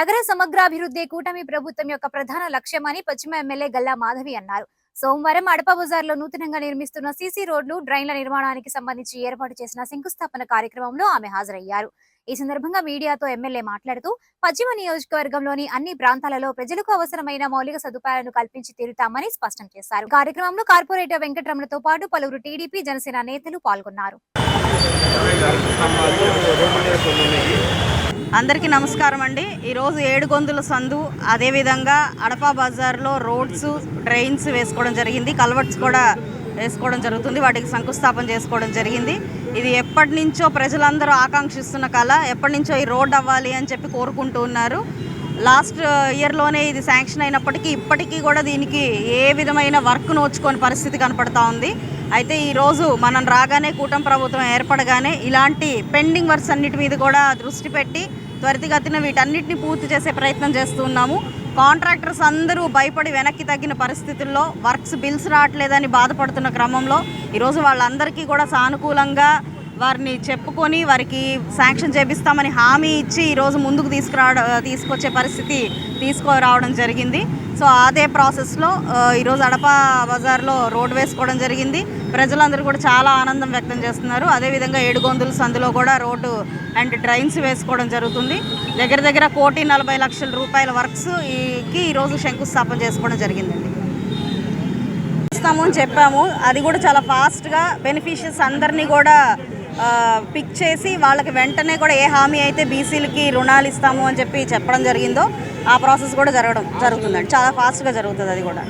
నగర సమగ్రాభివృద్ధి కూటమి ప్రభుత్వం యొక్క ప్రధాన లక్ష్యమని పశ్చిమ ఎమ్మెల్యే గల్లా మాధవి అన్నారు. సోమవారం అడప బజార్లో నూతనంగా నిర్మిస్తున్న సీసీ రోడ్లు డ్రైన్ల నిర్మాణానికి సంబంధించి ఏర్పాటు చేసిన శంకుస్థాపన కార్యక్రమంలో ఆమె హాజరయ్యారు. ఈ సందర్భంగా మీడియాతో ఎమ్మెల్యే మాట్లాడుతూ పశ్చిమ నియోజకవర్గంలోని అన్ని ప్రాంతాలలో ప్రజలకు అవసరమైన మౌలిక సదుపాయాలను కల్పించి తీరుతామని స్పష్టం చేశారు. కార్యక్రమంలో కార్పొరేటర్ వెంకటరమణతో పాటు పలువురు టీడీపీ జనసేన నేతలు పాల్గొన్నారు. అందరికీ నమస్కారం అండి. ఈరోజు ఏడుగొందుల సందు అదేవిధంగా అడపా బజార్లో రోడ్స్ డ్రైన్స్ వేసుకోవడం జరిగింది. కల్వర్ట్స్ కూడా వేసుకోవడం జరుగుతుంది. వాటికి శంకుస్థాపన చేసుకోవడం జరిగింది. ఇది ఎప్పటి నుంచో ప్రజలందరూ ఆకాంక్షిస్తున్న కళ. ఎప్పటి నుంచో ఈ రోడ్ అవ్వాలి అని చెప్పి కోరుకుంటూ ఉన్నారు. లాస్ట్ ఇయర్లోనే ఇది శాంక్షన్ అయినప్పటికీ ఇప్పటికీ కూడా దీనికి ఏ విధమైన వర్క్ నోచుకొని పరిస్థితి కనపడతా ఉంది. అయితే ఈరోజు మనం రాగానే కూటమి ప్రభుత్వం ఏర్పడగానే ఇలాంటి పెండింగ్ వర్క్స్ అన్నిటి మీద కూడా దృష్టి పెట్టి త్వరితగతిన వీటన్నిటిని పూర్తి చేసే ప్రయత్నం చేస్తున్నాము. కాంట్రాక్టర్స్ అందరూ భయపడి వెనక్కి తగ్గిన పరిస్థితుల్లో వర్క్స్ బిల్స్ రావట్లేదని బాధపడుతున్న క్రమంలో ఈరోజు వాళ్ళందరికీ కూడా సానుకూలంగా వారిని చెప్పుకొని వారికి శాంక్షన్ చేపిస్తామని హామీ ఇచ్చి ఈరోజు ముందుకు తీసుకురావడం తీసుకొచ్చే పరిస్థితి తీసుకురావడం జరిగింది. సో అదే ప్రాసెస్లో ఈరోజు అడప బజార్లో రోడ్ వేసుకోవడం జరిగింది. ప్రజలందరూ కూడా చాలా ఆనందం వ్యక్తం చేస్తున్నారు. అదేవిధంగా ఏడుగొందుల సందులో కూడా రోడ్డు అండ్ డ్రైన్స్ వేసుకోవడం జరుగుతుంది. దగ్గర దగ్గర కోటి నలభై లక్షల రూపాయల వర్క్స్ ఈకి ఈరోజు శంకుస్థాపన చేసుకోవడం జరిగిందండి. ఇస్తాము అని చెప్పాము. అది కూడా చాలా ఫాస్ట్గా బెనిఫిషియర్స్ అందరినీ కూడా పిక్ చేసి వాళ్ళకి వెంటనే కూడా ఏ హామీ అయితే బీసీలకి రుణాలు ఇస్తాము అని చెప్పి చెప్పడం జరిగిందో ఆ ప్రాసెస్ కూడా జరగడం జరుగుతుందండి. చాలా ఫాస్ట్గా జరుగుతుంది అది కూడా.